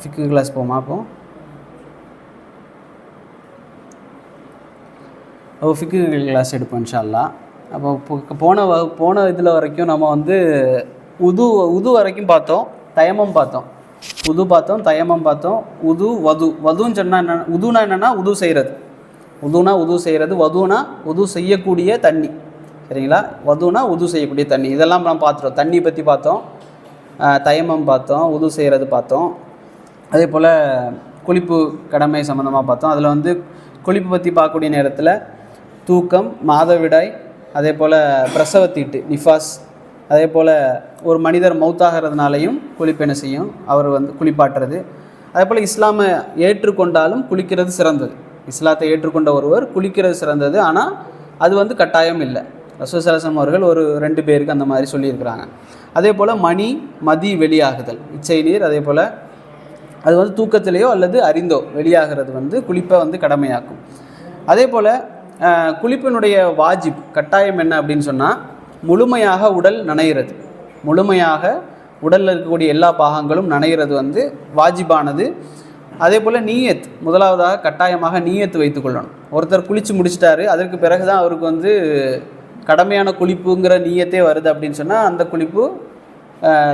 ஃபிக்கு class போமா அப்போ ஓ ஃபிக்கு class எடுப்போம் இன்ஷால்லா அப்போ போன வ போன இதில் வரைக்கும் நம்ம வந்து உது உது வரைக்கும் பார்த்தோம் தயமம் பார்த்தோம். உது பார்த்தோம் தயமம் பார்த்தோம் உது வது. வதுன்னு சொன்னால் என்ன உதுனா என்னென்னா உது செய்கிறது உதுனா உது செய்கிறது வதுனா உது செய்யக்கூடிய தண்ணி. சரிங்களா? வதுனா உது செய்யக்கூடிய தண்ணி. இதெல்லாம் நம்ம பார்த்துட்டோம். தண்ணி பற்றி பார்த்தோம். தயமம் பார்த்தோம் உது செய்கிறது பார்த்தோம். அதே போல் குளிப்பு கடமை சம்மந்தமாக பார்த்தோம். அதில் வந்து குளிப்பு பற்றி பார்க்கக்கூடிய நேரத்தில் தூக்கம் மாதவிடாய் அதே போல் பிரசவத்தீட்டு நிஃபாஸ் அதே போல் ஒரு மனிதர் மௌத்தாகிறதுனாலையும் குளிப்பு என்ன செய்யும்? அவர் வந்து குளிப்பாட்டுறது. அதே போல் இஸ்லாமை ஏற்றுக்கொண்டாலும் குளிக்கிறது சிறந்தது. இஸ்லாத்தை ஏற்றுக்கொண்ட ஒருவர் குளிக்கிறது சிறந்தது. ஆனால் அது வந்து கட்டாயம் இல்லை. ரசூசலசம் அவர்கள் ஒரு ரெண்டு பேருக்கு அந்த மாதிரி சொல்லியிருக்கிறாங்க. அதே போல் மணி மதி வெளியாகுதல். இச்சை நீர் அதே போல் அது வந்து தூக்கத்திலேயோ அல்லது அறிந்தோ வெளியாகிறது வந்து குளிப்பை வந்து கடமையாக்கும். அதே போல் குளிப்பினுடைய வாஜிப் கட்டாயம் என்ன அப்படின்னு சொன்னால் முழுமையாக உடல் நனைகிறது முழுமையாக உடலில் இருக்கக்கூடிய எல்லா பாகங்களும் நனைகிறது வந்து வாஜிபானது. அதே போல் நீயத் முதலாவதாக கட்டாயமாக நீயத்து வைத்துக்கொள்ளணும் ஒருத்தர் குளித்து முடிச்சிட்டாரு அதற்கு பிறகு தான் அவருக்கு வந்து கடமையான குளிப்புங்கிற நீயத்தே வருது அப்படின்னு சொன்னால் அந்த குளிப்பு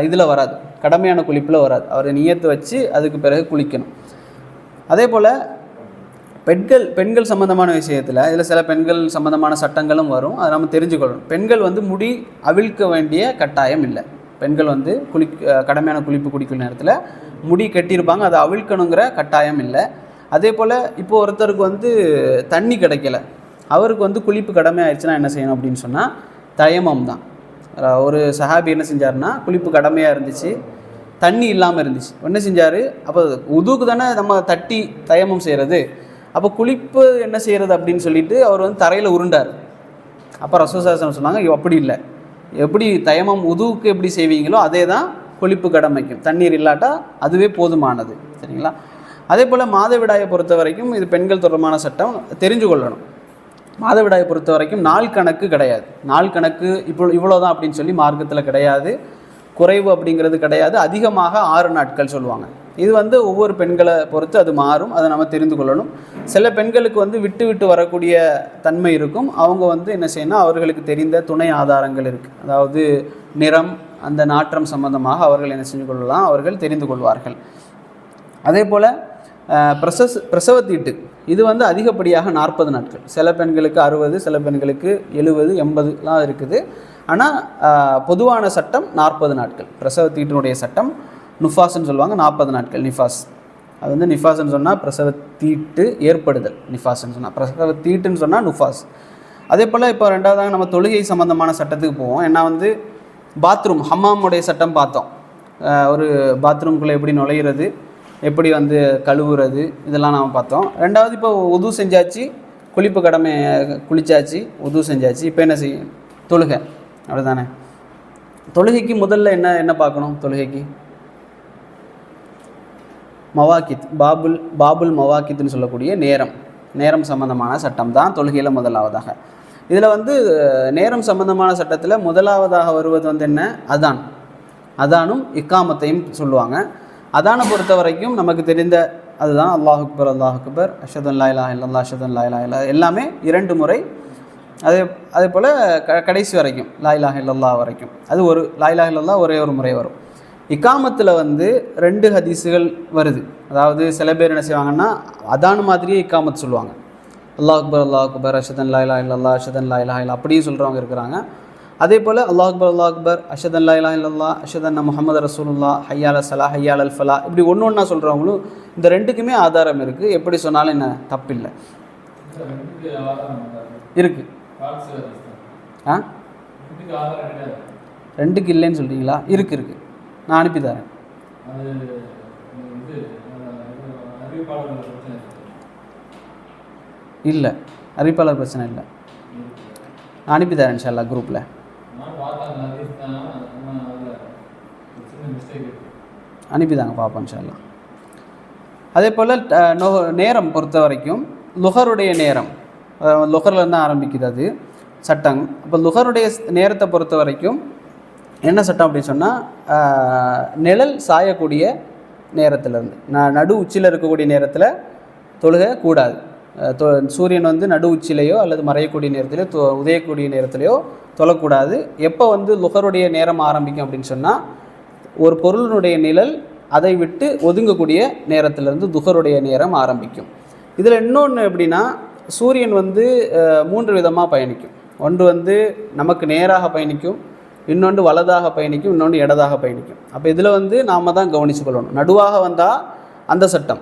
இதில் வராது. கடமையான குளிப்பில் வராது. அவரை நியத்து வச்சு அதுக்கு பிறகு குளிக்கணும். அதே போல் பெண்கள் பெண்கள் சம்பந்தமான விஷயத்தில் இதில் சில பெண்கள் சம்பந்தமான சட்டங்களும் வரும். அதை நம்ம தெரிஞ்சுக்கொள்ளணும் பெண்கள் வந்து முடி அவிழ்க்க வேண்டிய கட்டாயம் இல்லை. பெண்கள் வந்து குளி கடமையான குளிப்பு குடிக்கும் நேரத்தில் முடி கட்டியிருப்பாங்க. அதை அவிழ்க்கணுங்கிற கட்டாயம் இல்லை. அதே போல் இப்போ ஒருத்தருக்கு வந்து தண்ணி கிடைக்கல. அவருக்கு வந்து குளிப்பு கடமை ஆயிடுச்சுன்னா என்ன செய்யணும் அப்படின்னு சொன்னால் தயமம் தான். ஒரு சஹாபி என்ன செஞ்சாருன்னா குளிப்பு கடமையாக இருந்துச்சு. தண்ணி இல்லாமல் இருந்துச்சு. என்ன செஞ்சார்? அப்போ உதுக்கு தானே நம்ம தட்டி தயமம் செய்கிறது அப்போ குளிப்பு என்ன செய்கிறது அப்படின்னு சொல்லிட்டு அவர் வந்து தரையில் உருண்டார். அப்போ ரசோசாசனம் சொன்னாங்க "ஐயோ, அப்படி இல்லை. எப்படி தயமம் உதுவுக்கு எப்படி செய்வீங்களோ அதே தான் குளிப்பு கடமைக்கும். தண்ணீர் இல்லாட்டா அதுவே போதுமானது. சரிங்களா? அதே போல் மாதவிடாயை பொறுத்த வரைக்கும் இது பெண்கள் தொடர்பான சட்டம் தெரிஞ்சு கொள்ளணும். மாதவிடாயை பொறுத்த வரைக்கும் நாள் கணக்கு கிடையாது. நாள் கணக்கு இப்போ இவ்வளோ தான் அப்படின்னு சொல்லி மார்க்கத்தில் கிடையாது. குறைவு அப்படிங்கிறது கிடையாது. அதிகமாக ஆறு நாட்கள் சொல்லுவாங்க. இது வந்து ஒவ்வொரு பெண்களை பொறுத்து அது மாறும். அதை நம்ம தெரிந்து கொள்ளணும். சில பெண்களுக்கு வந்து விட்டு விட்டு வரக்கூடிய தன்மை இருக்கும். அவங்க வந்து என்ன செய்யணும் அவர்களுக்கு தெரிந்த துணை ஆதாரங்கள் இருக்குது அதாவது நிறம் அந்த நாற்றம் சம்பந்தமாக அவர்கள் என்ன செஞ்சு கொள்ளலாம். அவர்கள் தெரிந்து கொள்வார்கள். அதே போல் பிரசஸ் பிரசவத்தீட்டு. இது வந்து அதிகப்படியாக நாற்பது நாட்கள். சில பெண்களுக்கு அறுபது சில பெண்களுக்கு எழுபது எண்பதுலாம் இருக்குது. ஆனால் பொதுவான சட்டம் நாற்பது நாட்கள். பிரசவத்தீட்டினுடைய சட்டம் நுஃபாஸ்ன்னு சொல்லுவாங்க நாற்பது நாட்கள் நிஃபாஸ். அது வந்து நிஃபாஸ்ன்னு சொன்னால் பிரசவத்தீட்டு ஏற்படுதல் நிஃபாஸ்ன்னு சொன்னால் பிரசவத்தீட்டுன்னு சொன்னால் நுஃபாஸ். அதே போல் இப்போ ரெண்டாவதாக நம்ம தொழுகை சம்மந்தமான சட்டத்துக்கு போவோம். ஏன்னா வந்து பாத்ரூம் ஹம்மாமுடைய சட்டம் பார்த்தோம். ஒரு பாத்ரூம்குள்ளே எப்படி நுழையிறது எப்படி வந்து கழுவுறது இதெல்லாம் நாம் பார்த்தோம். ரெண்டாவது இப்போ உது செஞ்சாச்சு குளிப்பு கடமை குளிச்சாச்சு உது செஞ்சாச்சு. இப்போ என்ன செய்யும்? தொழுகை. அப்படிதானே தொழுகைக்கு முதல்ல என்ன என்ன பார்க்கணும்? தொழுகைக்கு? மவாக்கித் பாபுல் பாபுல் மவாக்கித்னு சொல்லக்கூடிய நேரம். நேரம் சம்பந்தமான சட்டம் தான் தொழுகையில் முதலாவதாக. இதில் வந்து நேரம் சம்பந்தமான சட்டத்தில் முதலாவதாக வருவது வந்து என்ன? அதான். அதானும் இக்காமத்தையும் சொல்லுவாங்க. அதானை பொறுத்த வரைக்கும் நமக்கு தெரிந்த அதுதான் அல்லாஹ் அக்பர் அல்லாஹ் அக்பர். அஷதன் லாயிலா இல்லல்லா அஷதன் லாயிலா இல்லா எல்லாமே இரண்டு முறை. அதே அதே போல் க கடைசி வரைக்கும் லாயிலா இல்லல்லா வரைக்கும். அது ஒரு லாயிலா இல்லல்லா ஒரே ஒரு முறை வரும். இக்காமத்தில் வந்து ரெண்டு ஹதீஸுகள் வருது. அதாவது சில பேர் என்ன செய்வாங்கன்னா அதான மாதிரியே இக்காமத் சொல்லுவாங்க. அல்லாஹ் அக்பர் அல்லாஹ் அக்பர் அஷதன் லாயிலா இல்லல்லா அஷதன் லாயிலா இல்லா அப்படியும் சொல்கிறவங்க இருக்கிறாங்க. அதே போல் அல்லாஹ் அக்பர் அல்லாஹ் அக்பர் அஷதன் இல்லா இல்லல்லா அஷதன் முகமது ரசூலுல்லா ஹையால் சலா ஹையால் அல் ஃபலா. இப்படி ஒன்று ஒன்றா சொல்கிறவங்களும் இந்த ரெண்டுக்குமே ஆதாரம் இருக்குது எப்படி சொன்னாலும் என்ன தப்பில்லை. இருக்குது ஆ? ரெண்டுக்கு இல்லைன்னு சொல்கிறீங்களா இருக்கு இருக்கு. நான் அனுப்பி தரேன். இல்லை. அறிவிப்பாளர் பிரச்சனை இல்லை. நான் அனுப்பி தரேன் இன்ஷால்லா குரூப்பில் அனுப்பிதாங்க பார்ப்போம் இன்ஷால்லா அதே போல் நோ நேரம் பொறுத்த வரைக்கும் லுகருடைய நேரம் லுகர்லேருந்து ஆரம்பிக்குது அது சட்டம். அப்போ லுகருடைய நேரத்தை பொறுத்த வரைக்கும் என்ன சட்டம் அப்படின்னு சொன்னால் நிழல் சாயக்கூடிய நேரத்திலேருந்து ந நடு உச்சியில் இருக்கக்கூடிய நேரத்தில் தொழுக கூடாது. தொ சூரியன் வந்து நடு உச்சிலையோ அல்லது மறையக்கூடிய நேரத்திலையோ தொ உதயக்கூடிய நேரத்திலையோ தொழக்கூடாது. எப்போ வந்து லுகருடைய நேரம் ஆரம்பிக்கும் அப்படின்னு சொன்னால் ஒரு பொருளினுடைய நிழல் அதை விட்டு ஒதுங்கக்கூடிய நேரத்திலிருந்து துகருடைய நேரம் ஆரம்பிக்கும். இதில் இன்னொன்று எப்படின்னா சூரியன் வந்து மூன்று விதமாக பயணிக்கும். ஒன்று வந்து நமக்கு நேராக பயணிக்கும் இன்னொன்று வலதாக பயணிக்கும் இன்னொன்று இடதாக பயணிக்கும். அப்போ இதில் வந்து நாம் தான் கவனித்து கொள்ளணும். நடுவாக வந்தால் அந்த சட்டம்.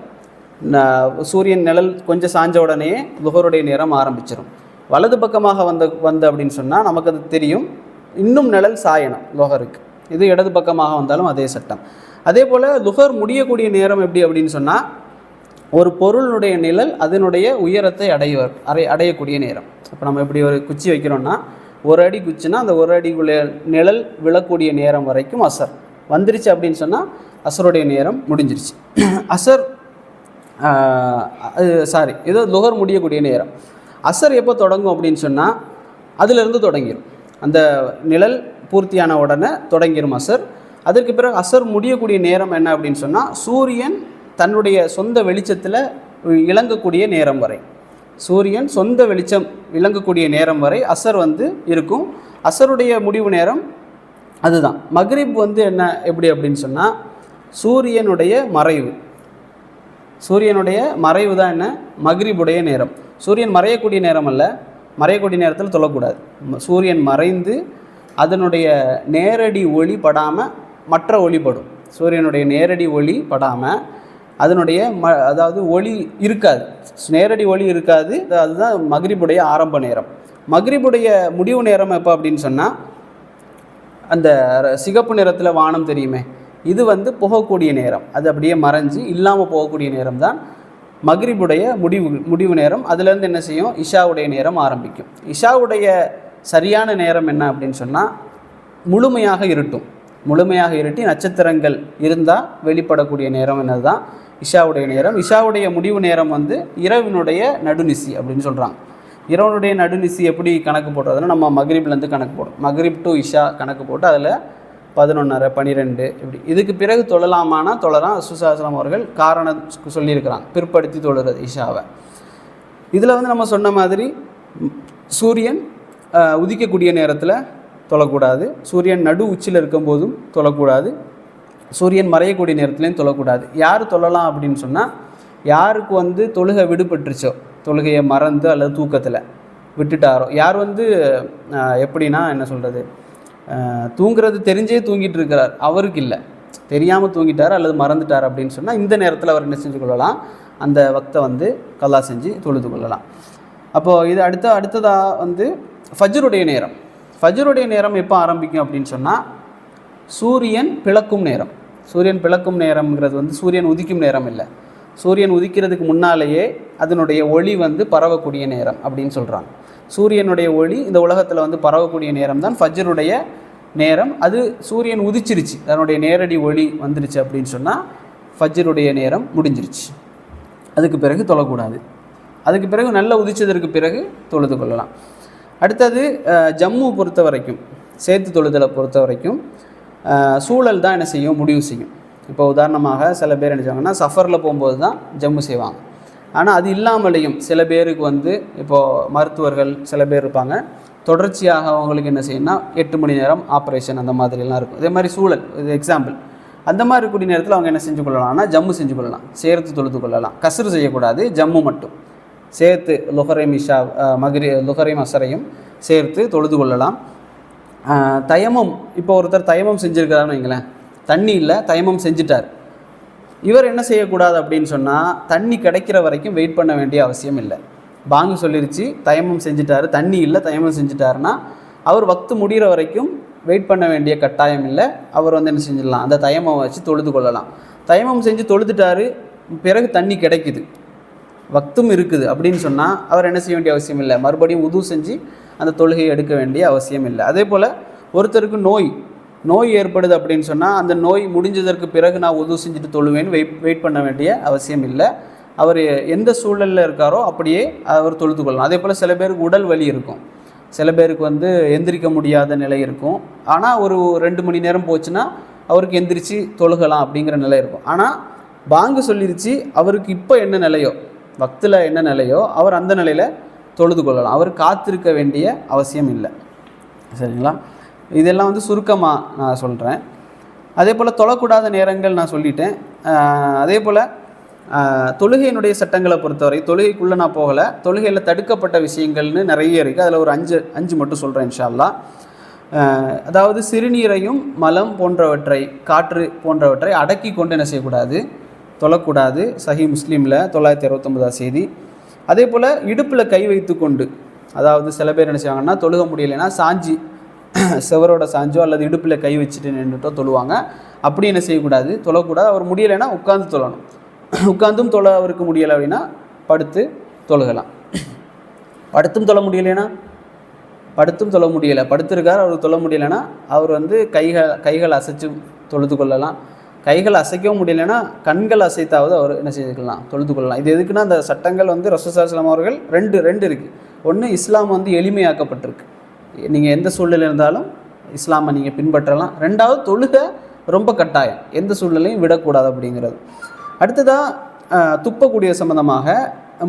ந- சூரியன் நிழல் கொஞ்சம் சாஞ்ச உடனே துகருடைய நேரம் ஆரம்பிச்சிடும் வலது பக்கமாக வந்த வந்த அப்படின்னு சொன்னால் நமக்கு அது தெரியும். இன்னும் நிழல் சாயணும் லோகருக்கு இது இடது பக்கமாக வந்தாலும் அதே சட்டம். அதே போல் லுகர் முடியக்கூடிய நேரம் எப்படி அப்படின்னு சொன்னால் ஒரு பொருளுடைய நிழல் அதனுடைய உயரத்தை அடைவர் அடை அடையக்கூடிய நேரம். இப்போ நம்ம இப்படி ஒரு குச்சி வைக்கிறோம்னா ஒரு அடி குச்சினா அந்த ஒரு அடிக்குள்ள நிழல் விழக்கூடிய நேரம் வரைக்கும் அசர். வந்துருச்சு அப்படின்னு சொன்னால் அசருடைய நேரம் முடிஞ்சிருச்சு. அசர் சாரி ஏதோ லுகர் முடியக்கூடிய நேரம். அசர் எப்போ தொடங்கும் அப்படின்னு சொன்னால் அதிலிருந்து தொடங்கிடும் அந்த நிழல் பூர்த்தியான உடனே தொடங்கிடுமா அசர் அதற்கு பிறகு அசர் முடியக்கூடிய நேரம் என்ன அப்படின்னு சொன்னால் சூரியன் தன்னுடைய சொந்த வெளிச்சத்தில் இழங்கக்கூடிய நேரம் வரை. சூரியன் சொந்த வெளிச்சம் விளங்கக்கூடிய நேரம் வரை அசர் வந்து இருக்கும். அசருடைய முடிவு நேரம் அதுதான். மக்ரிப் வந்து என்ன எப்படி அப்படின்னு சொன்னால் சூரியனுடைய மறைவு. சூரியனுடைய மறைவு தான் என்ன? மக்ரிபுடைய நேரம். சூரியன் மறையக்கூடிய நேரம் அல்ல. மறையக்கூடிய நேரத்தில் தொழக்கூடாது சூரியன் மறைந்து அதனுடைய நேரடி ஒளி படாமல் மற்ற ஒளி படும். சூரியனுடைய நேரடி ஒளி படாமல் அதனுடைய ம அதாவது ஒளி இருக்காது. நேரடி ஒளி இருக்காது. அதுதான் மகிரிபுடைய ஆரம்ப நேரம். மகிரிபுடைய முடிவு நேரம் எப்போ அப்படின்னு சொன்னால் அந்த சிகப்பு நிறத்தில் வானம் தெரியுமே. இது வந்து போகக்கூடிய நேரம். அது அப்படியே மறைஞ்சு இல்லாமல் போகக்கூடிய நேரம் தான் மக்ரிபுடைய முடிவு முடிவு நேரம். அதுலேருந்து என்ன செய்யும்? இஷாவுடைய நேரம் ஆரம்பிக்கும். இஷாவுடைய சரியான நேரம் என்ன அப்படின்னு சொன்னால் முழுமையாக இருட்டும். முழுமையாக இருட்டி நட்சத்திரங்கள் இருந்தால் வெளிப்படக்கூடிய நேரம் என்னது தான் இஷாவுடைய நேரம். இஷாவுடைய முடிவு நேரம் வந்து இரவினுடைய நடுநிசி அப்படின்னு சொல்கிறாங்க இரவனுடைய நடுநிசி எப்படி கணக்கு போடுறதுன்னா நம்ம மக்ரிப்லேருந்து கணக்கு போடும் மகிரிப் டு இஷா கணக்கு போட்டு அதில் பதினொன்னரை பன்னிரெண்டு இப்படி. இதுக்கு பிறகு தொழலாமானா தொழலாம். சுசாசனம் அவர்கள் காரணம் சொல்லியிருக்கிறான் சொல்லியிருக்கிறாங்க. பிற்படுத்தி தொழுறது இஷாவை. இதில் வந்து நம்ம சொன்ன மாதிரி சூரியன் உதிக்கக்கூடிய நேரத்தில் தொழக்கூடாது. சூரியன் நடு உச்சியில் இருக்கும்போதும் தொழக்கூடாது. சூரியன் மறையக்கூடிய நேரத்துலையும் தொழக்கூடாது. யார் தொழலாம் அப்படின்னு சொன்னால் யாருக்கு வந்து தொழுகை விடுபட்டுருச்சோ தொழுகையை மறந்து அல்லது தூக்கத்தில் விட்டுட்டாரோ யார் வந்து எப்படின்னா என்ன சொல்கிறது தூங்குறது தெரிஞ்சே தூங்கிட்டு இருக்கிறார். அவருக்கு இல்லை. தெரியாமல் தூங்கிட்டார் அல்லது மறந்துட்டார் அப்படின்னு சொன்னால் இந்த நேரத்தில் அவர் என்ன செஞ்சு கொள்ளலாம்? அந்த வக்தை வந்து கல்லா செஞ்சு தொழுது கொள்ளலாம். அப்போது இது அடுத்த அடுத்ததாக வந்து ஃபஜ்ருடைய நேரம். ஃபஜ்ருடைய நேரம் எப்போ ஆரம்பிக்கும் அப்படின்னு சொன்னால் சூரியன் பிளக்கும் நேரம். சூரியன் பிளக்கும் நேரம்ங்கிறது வந்து சூரியன் உதிக்கும் நேரம் இல்லை. சூரியன் உதிக்கிறதுக்கு முன்னாலேயே அதனுடைய ஒளி வந்து பரவக்கூடிய நேரம் அப்படின்னு சொல்கிறாங்க சூரியனுடைய ஒளி இந்த உலகத்தில் வந்து பரவக்கூடிய நேரம் தான் ஃபஜ்ருடைய நேரம். அது சூரியன் உதிச்சிருச்சு. அதனுடைய நேரடி ஒளி வந்துருச்சு அப்படின்னு சொன்னால் ஃபஜ்ருடைய நேரம் முடிஞ்சிருச்சு. அதுக்கு பிறகு தொழக்கூடாது. அதுக்கு பிறகு நல்லா உதிச்சதற்கு பிறகு தொழுது கொள்ளலாம். அடுத்தது ஜம்மு பொறுத்த வரைக்கும் சேர்த்து தொழுதலை பொறுத்த வரைக்கும் சூழல் தான் என்ன செய்யும்? முடிவு செய்யும். இப்போ உதாரணமாக சில பேர் என்ன செய்வாங்கன்னா சஃபரில் போகும்போது தான் ஜம்மு செய்வாங்க. ஆனால் அது இல்லாமலேயும் சில பேருக்கு வந்து இப்போது மருத்துவர்கள் சில பேர் இருப்பாங்க. தொடர்ச்சியாக அவங்களுக்கு என்ன செய்யணும்னா எட்டு மணி நேரம் ஆப்ரேஷன் அந்த மாதிரிலாம் இருக்கும். இதே மாதிரி சூழல் இது எக்ஸாம்பிள் அந்த மாதிரி இருக்கக்கூடிய நேரத்தில் அவங்க என்ன செஞ்சு கொள்ளலாம்னா ஜம்மு செஞ்சு கொள்ளலாம். சேர்த்து தொழுது கொள்ளலாம். கசுறு செய்யக்கூடாது ஜம்மு மட்டும். சேர்த்து லுஹரை மிஷா மகிரி லுஹரை மசரையும் சேர்த்து தொழுது கொள்ளலாம். தயமம் இப்போ ஒருத்தர் தயமம் செஞ்சுருக்கிறாருன்னு வைங்களேன். தண்ணி இல்லை தயமம் செஞ்சுட்டார். இவர் என்ன செய்யக்கூடாது அப்படின்னு சொன்னால் தண்ணி கிடைக்கிற வரைக்கும் வெயிட் பண்ண வேண்டிய அவசியம் இல்லை. பாங்கு சொல்லிருச்சு தயமம் செஞ்சுட்டாரு. தண்ணி இல்லை தயமம் செஞ்சுட்டாருன்னா அவர் வக்து முடிகிற வரைக்கும் வெயிட் பண்ண வேண்டிய கட்டாயம் இல்லை. அவர் வந்து என்ன செஞ்சிடலாம் அந்த தயமம் வச்சு தொழுது கொள்ளலாம். தயமம் செஞ்சு தொழுதுட்டாரு பிறகு தண்ணி கிடைக்குது. வக்தும் இருக்குது அப்படின்னு சொன்னால் அவர் என்ன செய்ய வேண்டிய அவசியம் இல்லை. மறுபடியும் உது செஞ்சு அந்த தொழுகையை எடுக்க வேண்டிய அவசியம் இல்லை. அதே போல் ஒருத்தருக்கு நோய் நோய் ஏற்படுது அப்படின்னு சொன்னால் அந்த நோய் முடிஞ்சதற்கு பிறகு நான் உதவு செஞ்சுட்டு தொழுவேன்னு வெயிட் வெயிட் பண்ண வேண்டிய அவசியம் இல்லை. அவர் எந்த சூழலில் இருக்காரோ அப்படியே அவர் தொழுது கொள்ளலாம். அதே போல் சில பேருக்கு உடல் வலி இருக்கும். சில பேருக்கு வந்து எந்திரிக்க முடியாத நிலை இருக்கும். ஆனால் ஒரு ரெண்டு மணி நேரம் போச்சுன்னா அவருக்கு எந்திரிச்சு தொழுகலாம் அப்படிங்கிற நிலை இருக்கும். ஆனால் பாங்கு சொல்லிருச்சு அவருக்கு இப்போ என்ன நிலையோ வக்தில் என்ன நிலையோ அவர் அந்த நிலையில் தொழுது கொள்ளலாம். அவர் காத்திருக்க வேண்டிய அவசியம் இல்லை. சரிங்களா? இதெல்லாம் வந்து சுருக்கமாக நான் சொல்கிறேன் அதே போல் தொழக்கூடாத நேரங்கள் நான் சொல்லிட்டேன். அதே போல் தொழுகையினுடைய சட்டங்களை பொறுத்தவரை தொழுகைக்குள்ளே நான் போகலை. தொழுகையில் தடுக்கப்பட்ட விஷயங்கள்னு நிறைய இருக்குது அதில் ஒரு அஞ்சு அஞ்சு மட்டும் சொல்கிறேன் இன்ஷா அதாவது சிறுநீரையும் மலம் போன்றவற்றை காற்று போன்றவற்றை அடக்கி கொண்டு என்ன செய்யக்கூடாது? தொழக்கூடாது. சஹி முஸ்லீமில் தொள்ளாயிரத்தி அறுபத்தொம்பதாம் செய்தி. அதே போல் இடுப்பில் கை வைத்து கொண்டு அதாவது சில பேர் என்ன செய்வாங்கன்னா தொழுக முடியலைன்னா சாஞ்சி செவரோட சாஞ்சோ அல்லது இடுப்பில் கை வச்சுட்டு நின்றுட்டோ தொழுவாங்க. அப்படி என்ன செய்யக்கூடாது? தொழக்கூடாது. அவர் முடியலைன்னா உட்காந்து தொழணும். உட்காந்தும் தொழ அவருக்கு முடியலை அப்படின்னா படுத்து தொழுகலாம். படுத்தும் தொழ முடியலைன்னா? படுத்தும் தொழ முடியலை. படுத்திருக்கார் அவர் தொழ முடியலைன்னா அவர் வந்து கைகள் கைகள் அசைச்சு தொழுது கொள்ளலாம். கைகள் அசைக்கவும் முடியலைன்னா கண்கள் அசைத்தாவது அவர் என்ன செய்துக்கலாம்? தொழுது கொள்ளலாம். இது எதுக்குன்னா அந்த சட்டங்கள் வந்து ரசூசாஸ்லாம் அவர்கள் ரெண்டு ரெண்டு இருக்குது ஒன்று இஸ்லாம் வந்து எளிமையாக்கப்பட்டிருக்கு. நீங்கள் எந்த சூழ்நிலை இருந்தாலும் இஸ்லாமை நீங்கள் பின்பற்றலாம். ரெண்டாவது தொழுகை ரொம்ப கட்டாயம். எந்த சூழ்நிலையும் விடக்கூடாது அப்படிங்கிறது. அடுத்ததாக துப்பக்கூடிய சம்மந்தமாக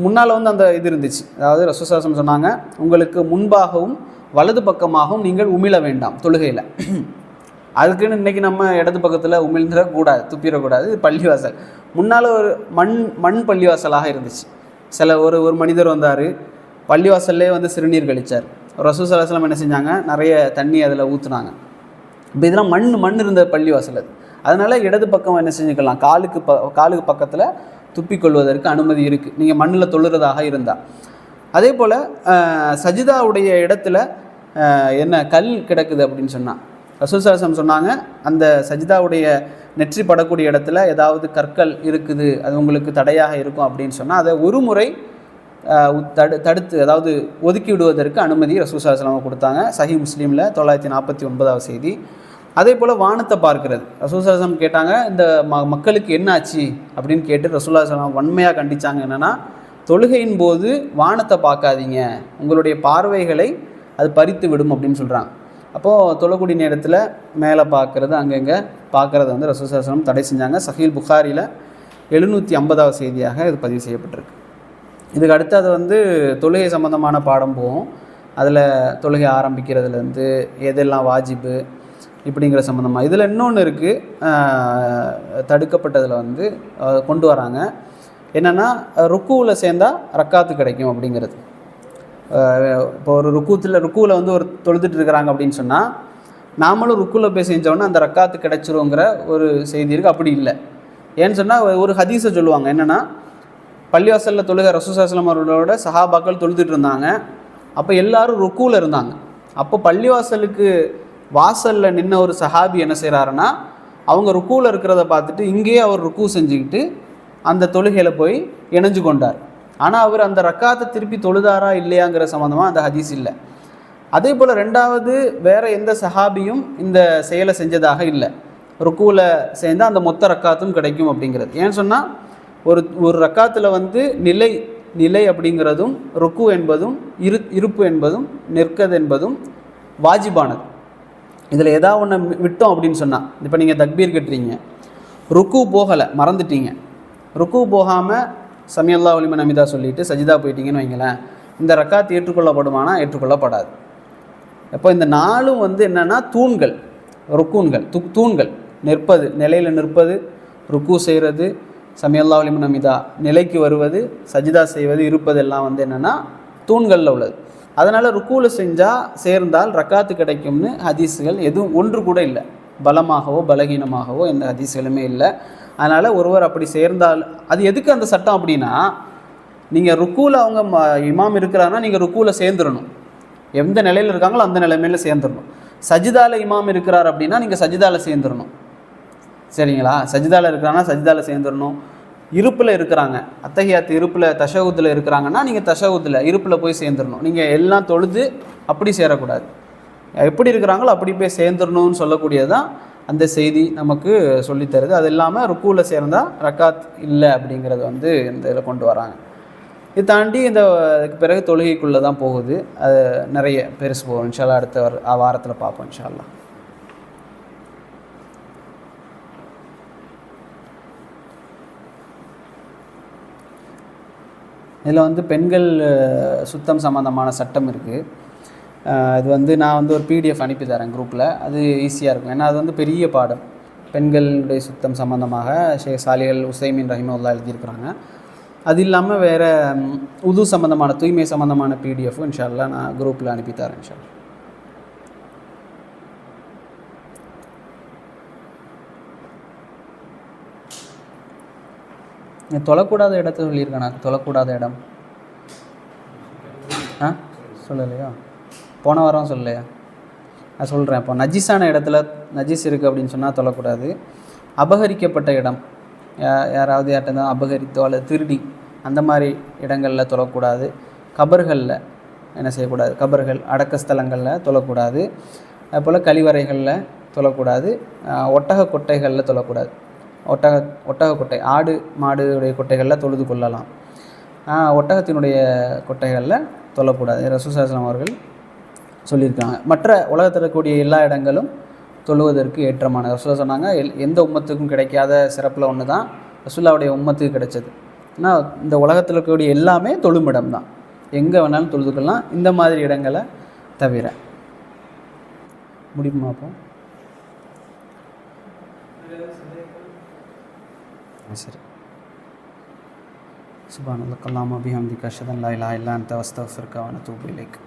முன்னால் வந்து அந்த இது இருந்துச்சு. அதாவது ரசூசாசம் சொன்னாங்க உங்களுக்கு முன்பாகவும் வலது பக்கமாகவும் நீங்கள் உமிழ வேண்டாம் தொழுகையில். அதுக்குன்னு இன்றைக்கி நம்ம இடது பக்கத்தில் உமிழ்ந்துடக்கூடாது துப்பிடக்கூடாது இது பள்ளிவாசல். முன்னால் ஒரு மண் மண் பள்ளிவாசலாக இருந்துச்சு. சில ஒரு ஒரு மனிதர் வந்தார் பள்ளிவாசல்லே வந்து சிறுநீர் கழிச்சார் ரசூசலாசலம் என்ன செஞ்சாங்க? நிறைய தண்ணி அதில் ஊற்றுனாங்க இப்போ இதெல்லாம் மண் மண் இருந்த பள்ளிவாசல் அது. அதனால் இடது பக்கம் என்ன செஞ்சுக்கலாம்? காலுக்கு ப காலுக்கு பக்கத்தில் துப்பிக்கொள்வதற்கு அனுமதி இருக்குது நீங்கள் மண்ணில் தொழுறதாக இருந்தால் அதே போல் சஜிதாவுடைய இடத்துல என்ன கல் கிடக்குது அப்படின்னு சொன்னால் ரசூசாசம் சொன்னாங்க அந்த சஜிதாவுடைய நெற்றி படக்கூடிய இடத்துல ஏதாவது கற்கள் இருக்குது அது உங்களுக்கு தடையாக இருக்கும் அப்படின்னு சொன்னால் அதை ஒரு முறை தடு தடுத்து அதாவது ஒதுக்கி விடுவதற்கு அனுமதி ரசூசாசலம் கொடுத்தாங்க. சஹி முஸ்லீமில் தொள்ளாயிரத்தி நாற்பத்தி ஒன்பதாவது செய்தி. அதே போல் வானத்தை பார்க்கிறது. ரசூசாசலம் கேட்டாங்க இந்த ம மக்களுக்கு என்ன ஆச்சு? அப்படின்னு கேட்டு ரசூல்லாசலம் வன்மையாக கண்டிச்சாங்க. என்னென்னா தொழுகையின் போது வானத்தை பார்க்காதீங்க. உங்களுடைய பார்வைகளை அது பறித்து விடும் அப்படின்னு சொல்கிறாங்க அப்போது தொழக்கூடிய நேரத்தில் மேலே பார்க்குறது அங்கங்கே பார்க்குறத வந்து ரசூசாசனம் தடை செஞ்சாங்க. சஹீல் புகாரியில் எழுநூற்றி ஐம்பதாவது செய்தியாக இது பதிவு செய்யப்பட்டிருக்கு. இதுக்கு அடுத்து அது வந்து தொழுகை சம்மந்தமான பாடம் போகும் அதில் தொழுகை ஆரம்பிக்கிறதுலேருந்து எதெல்லாம் வாஜிபு இப்படிங்கிற சம்மந்தமாக இதில் இன்னொன்று இருக்குது தடுக்கப்பட்டதில் வந்து கொண்டு வராங்க. என்னென்னா ருக்குவில் சேர்ந்தா ரக்காத்து கிடைக்கும் அப்படிங்கிறது. இப்போ ஒரு ருக்கூத்தில் ருக்குவில் வந்து ஒரு தொழுதுட்டு இருக்கிறாங்க அப்படின்னு சொன்னால் நாமளும் ருக்குவில் போய் செஞ்சோன்னா அந்த ரக்காத்து கிடைச்சிருங்கிற ஒரு செய்தி இருக்குது அப்படி இல்லை. ஏன்னு சொன்னால் ஒரு ஹதீஸை சொல்லுவாங்க. என்னென்னா பள்ளிவாசலில் தொழுக ரசூசாஸ்லம் அவர்களோட சஹாபாக்கள் தொழுதுட்டு இருந்தாங்க. அப்போ எல்லாரும் ருக்குவில் இருந்தாங்க. அப்போ பள்ளிவாசலுக்கு வாசலில் நின்ன ஒரு சஹாபி என்ன செய்கிறாருன்னா அவங்க ருக்குவில் இருக்கிறத பார்த்துட்டு இங்கேயே அவர் ருக்கு செஞ்சுக்கிட்டு அந்த தொழுகையில் போய் இணைஞ்சு கொண்டார். ஆனால் அவர் அந்த ரக்காத்தை திருப்பி தொழுதாரா இல்லையாங்கிற சம்மந்தமாக அந்த ஹதீஸ் இல்லை. அதே போல் ரெண்டாவது வேற எந்த சஹாபியும் இந்த செயலை செஞ்சதாக இல்லை. ருக்குவில் சேர்ந்தால் அந்த மொத்த ரக்காத்தும் கிடைக்கும் அப்படிங்கிறது. ஏன்னு சொன்னால் ஒரு ஒரு ரக்காத்தில் வந்து நிலை நிலை அப்படிங்கிறதும் ருக்கு என்பதும் இரு இருப்பு என்பதும் நிற்கது என்பதும் வாஜிபானது. இதில் ஏதாவது ஒன்று விட்டோம் அப்படின்னு சொன்னால் இப்போ நீங்கள் தக்பீர் கட்டுறீங்க ருக்கு போகலை மறந்துட்டீங்க. ருக்கு போகாமல் சமியல்லா ஒலிமன் அமிதா சொல்லிட்டு சஜிதா போயிட்டீங்கன்னு வைங்களேன் இந்த ரக்காத் ஏற்றுக்கொள்ளப்படுமானா? ஏற்றுக்கொள்ளப்படாது. அப்போ இந்த நாலும் வந்து என்னென்னா தூண்கள் ருக்கூன்கள் து தூண்கள் நிற்பது நிலையில் நிற்பது ருக்கு செய்கிறது சமியல்லா ஒலிமன் அமிதா நிலைக்கு வருவது சஜிதா செய்வது இருப்பதெல்லாம் வந்து என்னென்னா தூண்களில் உள்ளது. அதனால் ருக்குவில் செஞ்சால் சேர்ந்தால் ரக்காத்து கிடைக்கும்னு ஹதீஸுகள் எதுவும் ஒன்று கூட இல்லை. பலமாகவோ பலகீனமாகவோ எந்த ஹதீஸுகளுமே இல்லை. அதனால் ஒருவர் அப்படி சேர்ந்தால் அது எதுக்கு அந்த சட்டம் அப்படின்னா நீங்கள் ருக்குவில் அவங்க ம- இமாம் இருக்கிறாங்கன்னா நீங்கள் ருக்குவில் சேர்ந்துடணும் எந்த நிலையில் இருக்காங்களோ அந்த நிலைமையில் சேர்ந்துடணும் சஜிதால இமாம் இருக்கிறார் அப்படின்னா நீங்கள் சஜிதாவில் சேர்ந்துடணும் சரிங்களா? சஜிதாவில் இருக்கிறாங்கன்னா சஜிதாவில் சேர்ந்துடணும் இருப்பில் இருக்கிறாங்க. அத்தகையாத்து இருப்பில் தஷவுத்தில் இருக்கிறாங்கன்னா நீங்கள் தஷவுத்தில் இருப்பில் போய் சேர்ந்துடணும் நீங்கள் எல்லாம் தொழுது அப்படி சேரக்கூடாது. எப்படி இருக்கிறாங்களோ அப்படி போய் சேர்ந்துடணும்னு சொல்லக்கூடியது தான் அந்த செய்தி நமக்கு சொல்லித் தருது. அது இல்லாமல் ருக்குவில் சேர்ந்தால் ரக்காத் இல்லை அப்படிங்கிறது வந்து இந்த இதில் கொண்டு வராங்க. இது தாண்டி இந்த அதுக்கு பிறகு தொழுகைக்குள்ளே தான் போகுது. அது நிறைய பெருசு போகும். இன்ஷால்லா அடுத்த வார- வாரத்தில் பார்ப்போம் இன்ஷால்லா இதில் வந்து பெண்கள் சுத்தம் சம்மந்தமான சட்டம் இருக்குது இது வந்து நான் வந்து ஒரு பிடிஎஃப் அனுப்பி தரேன் குரூப்பில் அது ஈஸியாக இருக்கும். ஏன்னா அது வந்து பெரிய பாடம். பெண்களுடைய சுத்தம் சம்மந்தமாக ஷேக் சாலிகள் உசைமின் ரஹிமுல்லா எழுதியிருக்கிறாங்க. அது இல்லாமல் வேறு உது சம்மந்தமான தூய்மை சம்மந்தமான பிடிஎஃப்பும் இன்ஷால்லாம் நான் குரூப்பில் அனுப்பி தரேன் இன்ஷால்லா தொழக்கூடாத இடத்த சொல்லியிருக்கேன்? நான் தொழக்கூடாத இடம். ஆ? சொல்லலையா? போன வாரம் சொல்லலையா? நான் சொல்கிறேன் இப்போ நஜிஸான இடத்துல நஜிஸ் இருக்குது அப்படின்னு சொன்னால் தொழக்கூடாது. அபகரிக்கப்பட்ட இடம். யா- யாராவது யார்கிட்ட தான் அபகரித்தோ அல்லது திருடி அந்த மாதிரி இடங்களில் தொழக்கூடாது. கபர்களில் என்ன செய்யக்கூடாது? கபர்கள் அடக்க ஸ்தலங்களில் தொழக்கூடாது. அதுபோல் கழிவறைகளில் தொழக்கூடாது. ஒட்டக கொட்டைகளில் தொழக்கூடாது. ஒட்டக ஒட்டக கொட்டை ஆடு மாடுடைய கொட்டைகளில் தொழுது கொள்ளலாம். ஒட்டகத்தினுடைய கொட்டைகளில் தொல்லக்கூடாது ரசூசாஸ்லாம் அவர்கள் சொல்லியிருக்காங்க. மற்ற உலகத்தில் இருக்கக்கூடிய எல்லா இடங்களும் தொழுவதற்கு ஏற்றமான ரசூலா சொன்னாங்க எல்- எந்த உம்மத்துக்கும் கிடைக்காத சிறப்பில் ஒன்று தான் ரசூல்லாவுடைய உம்மத்துக்கு கிடைச்சது. ஏன்னா இந்த உலகத்தில் இருக்கக்கூடிய எல்லாமே தொழுமிடம் தான் எங்கே வேணாலும் தொழுதுக்கலாம் இந்த மாதிரி இடங்களை தவிர. முடியுமா அப்போ? ശരി സുബാനുള്ളക്കല്ലാമ അബിഹംദിക്ക് അഷദൻ ലൈല ഇല്ലാൻ തവസ്തഫിർക്കാവന തൂബിലേക്ക്